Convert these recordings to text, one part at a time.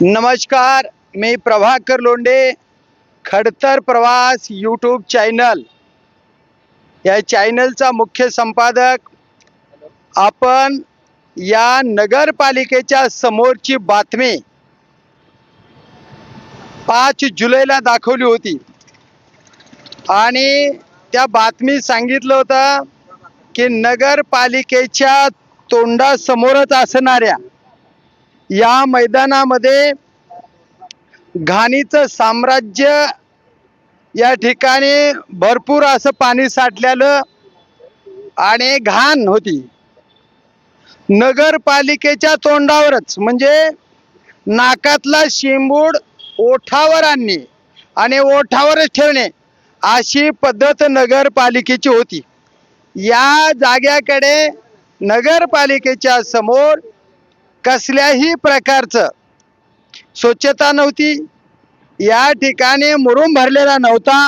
नमस्कार मी प्रभाकर लोंडे खडतर प्रवास यूट्यूब चॅनल या चॅनलचा मुख्य संपादक आपण या नगरपालिकेच्या समोरची बातमी पाच जुलैला दाखवली होती. आणि त्या बातमी सांगितलं होतं की नगरपालिकेच्या तोंडासमोरच असणाऱ्या या मैदानामध्ये घाणीचं साम्राज्य या ठिकाणी भरपूर असं पाणी साठलेलं आणि घाण होती. नगरपालिकेच्या तोंडावरच म्हणजे नाकातला शिंबूड ओठावर आणणे आणि ओठावरच ठेवणे अशी पद्धत नगरपालिकेची होती. या जाग्याकडे नगरपालिकेच्या समोर कसल्याही प्रकारचं स्वच्छता नव्हती. या ठिकाणी मुरुम भरलेला नव्हता.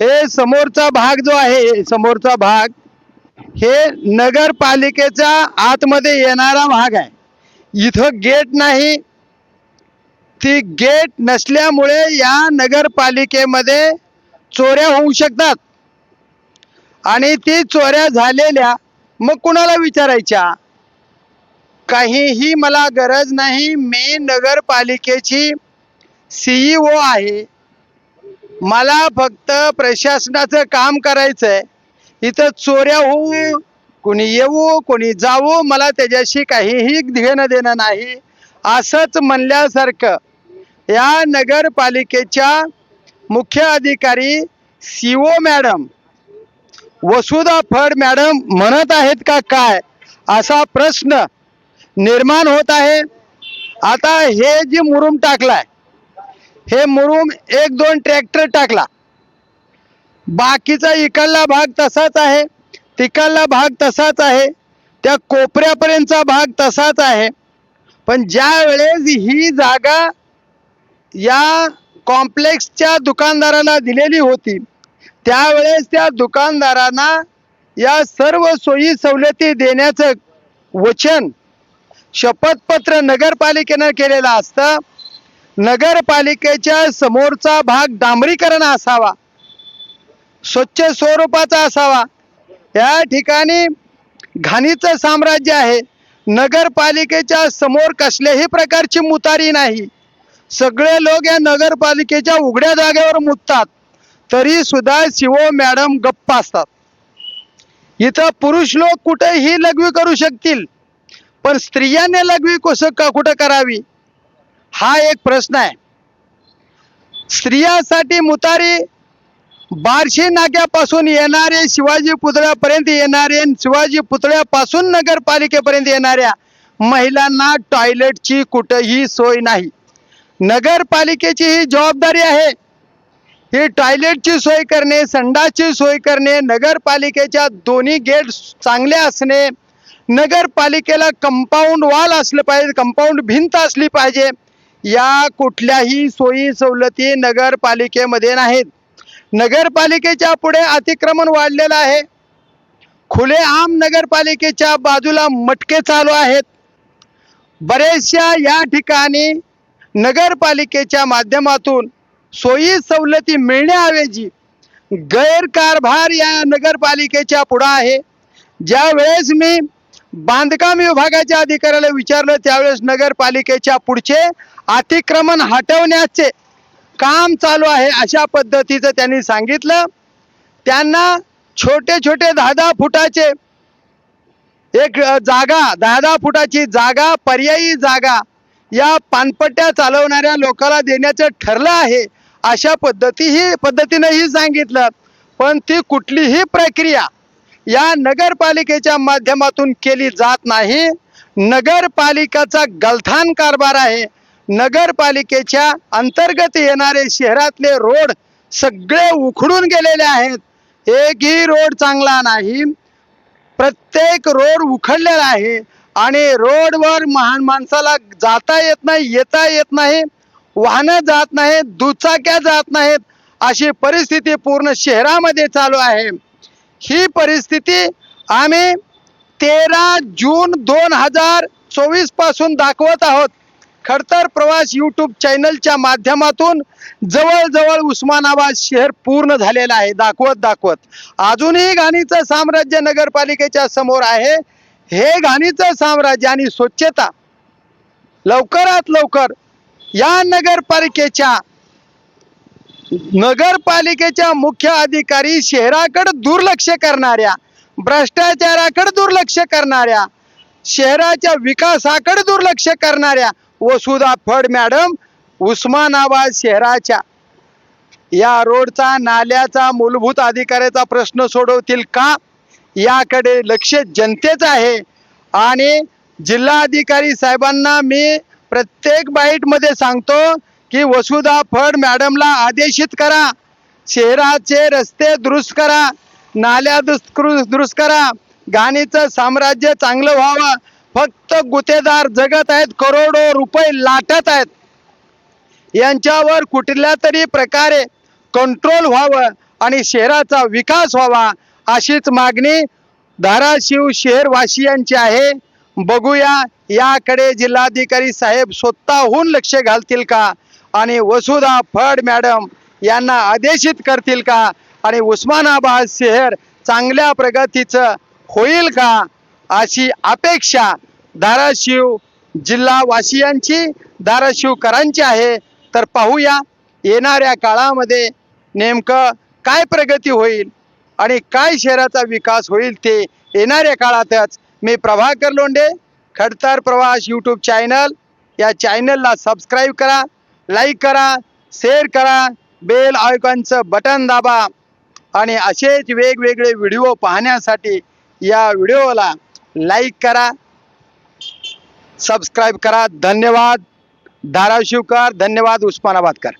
हे समोरचा भाग जो आहे समोरचा भाग हे नगरपालिकेचा आतमध्ये येणारा भाग आहे. इथं गेट नाही. ती गेट नसल्यामुळे या नगरपालिकेमध्ये चोऱ्या होऊ शकतात. आणि ती चोऱ्या झालेल्या मग कुणाला विचारायच्या? काहीही मला गरज नाही मी नगरपालिकेची सीईओ आहे. मला फक्त प्रशासनाचं काम करायचं आहे इथं चोऱ्या होऊ कोणी येऊ कोणी जाऊ मला त्याच्याशी काहीही घेणं देणं नाही. असंच म्हणल्यासारखं या नगरपालिकेच्या मुख्य अधिकारी CO madam Vasudha Phad madam म्हणत आहेत का काय? असा प्रश्न निर्माण होत आहे. आता हे जे मुरुम टाकलाय हे मुरुम एक दोन ट्रॅक्टर टाकला. बाकीचा इकडला भाग तसाच आहे तिकडला भाग तसाच आहे त्या कोपऱ्यापर्यंतचा भाग तसाच आहे. पण ज्या वेळेस ही जागा या कॉम्प्लेक्सच्या दुकानदाराला दिलेली होती त्यावेळेस त्या दुकानदारांना या सर्व सोयी सवलती देण्याचं वचन शपथपत्र नगरपालिकेनं केलेलं असतं. नगरपालिकेच्या समोरचा भाग डांबरीकरण असावा. स्वच्छ स्वरूपाचा असावा. या ठिकाणी घाणीचं साम्राज्य आहे. नगरपालिकेच्या समोर कसल्याही प्रकारची मुतारी नाही. सगळे लोक या नगरपालिकेच्या उघड्या जागेवर मुततात. तरी सुद्धा शिवो मॅडम गप्प असतात. इथं पुरुष लोक कुठेही लघवी करू शकतील. पण स्त्रियांनी लघवी कसं का कुठं करावी? हा एक प्रश्न आहे. स्त्रियांसाठी मुतारी बारशी नाक्यापासून येणारे शिवाजी पुतळ्यापर्यंत येणारे शिवाजी पुतळ्यापासून नगरपालिकेपर्यंत येणाऱ्या महिलांना टॉयलेटची कुठंही सोय नाही. नगरपालिकेची ही जबाबदारी आहे. ही टॉयलेटची सोय करणे संडासची सोय करणे नगरपालिकेच्या दोन्ही गेट चांगले असणे नगरपालिकेला कंपाऊंड वॉल असलं पाहिजे कंपाऊंड भिंत असली पाहिजे या कुठल्याही सोयी सवलती नगरपालिकेमध्ये नाहीत. नगरपालिकेच्या पुढे अतिक्रमण वाढलेलं आहे. खुलेआम नगरपालिकेच्या बाजूला मटके चालू आहेत. बरेचशा या ठिकाणी नगरपालिकेच्या माध्यमातून सोयी सवलती मिळण्याऐवजी गैरकारभार या नगरपालिकेच्या पुढं आहे. ज्या वेळेस मी बांधकाम विभागाच्या अधिकाऱ्याला विचारलं त्यावेळेस नगरपालिकेच्या पुढचे अतिक्रमण हटवण्याचे काम चालू आहे अशा पद्धतीचं त्यांनी सांगितलं. त्यांना छोटे छोटे दहा दहा फुटाचे एक जागा दहा दहा फुटाची जागा पर्यायी जागा या पानपट्ट्या चालवणाऱ्या लोकांना देण्याचं ठरलं आहे अशा पद्धतीही पद्धतीनंही सांगितलं. पण ती कुठलीही प्रक्रिया या नगरपालिकेच्या माध्यमातून केली जात नाही. नगरपालिकाचा गलथान कारभार आहे. नगरपालिकेच्या अंतर्गत येणारे शहरातले रोड सगळे उखडून गेलेले आहेत. एकही रोड चांगला नाही. प्रत्येक रोड उखडलेला आहे आणि रोडवर महान माणसाला जाता येत नाही येता येत नाही. वाहनं जात नाहीत दुचाक्या जात नाहीत. अशी परिस्थिती पूर्ण शहरामध्ये चालू आहे. ही परिस्थिती आम्ही तेरा जून दोन हजार चोवीसपासून दाखवत आहोत. खडतर प्रवास यूट्यूब चॅनलच्या माध्यमातून जवळजवळ उस्मानाबाद शहर पूर्ण झालेलं आहे. दाखवत दाखवत. अजूनही घाणीचं साम्राज्य नगरपालिकेच्या समोर आहे. हे घाणीचं साम्राज्य आणि स्वच्छता लवकरात लवकर या नगरपालिकेच्या नगरपालिकेच्या मुख्य अधिकारी शहराकडे दुर्लक्ष करणाऱ्या भ्रष्टाचाराकडे दुर्लक्ष करणाऱ्या शहराच्या विकासाकडे दुर्लक्ष करणाऱ्या वसुधा फड मॅडम उस्मानाबाद शहराच्या. या रोडचा नाल्याचा मूलभूत अधिकाराचा प्रश्न सोडवतील का? याकडे लक्ष जनतेचं आहे. आणि जिल्हाधिकारी साहेबांना मी प्रत्येक बाईटमध्ये सांगतो की वसुधा फड मॅडमला आदेशित करा. शहराचे रस्ते दुरुस्त करा. नाल्या दुरुस्त दुरुस्त करा. गाणीचं साम्राज्य चांगलं व्हावं. फक्त गुतेदार जगत आहेत. करोडो रुपये लाटत आहेत. यांच्यावर कुठल्या तरी प्रकारे कंट्रोल व्हावं आणि शहराचा विकास व्हावा अशीच मागणी धाराशिव शहरवासियांची आहे. बघूया याकडे जिल्हाधिकारी साहेब स्वतःहून लक्ष घालतील का? आणि वसुधा फड मॅडम यांना आदेशित करतील का? आणि उस्मानाबाद शहर चांगल्या प्रगतीचं होईल का? अशी अपेक्षा धाराशिव जिल्हावासियांची धाराशिवकरांची आहे. तर पाहूया येणाऱ्या काळामध्ये नेमकं काय प्रगती होईल आणि काय शहराचा विकास होईल ते येणाऱ्या काळातच मी प्रभाकर लोंढे खडतर प्रवास यूट्यूब चॅनल या चॅनलला सबस्क्राईब करा. लाईक करा शेअर करा बेल आयकॉनचं बटन दाबा आणि असेच वेगवेगळे व्हिडिओ पाहण्यासाठी या व्हिडिओला लाईक करा सबस्क्राईब करा. धन्यवाद. धाराशिवकर धन्यवाद. उस्मानाबादकर.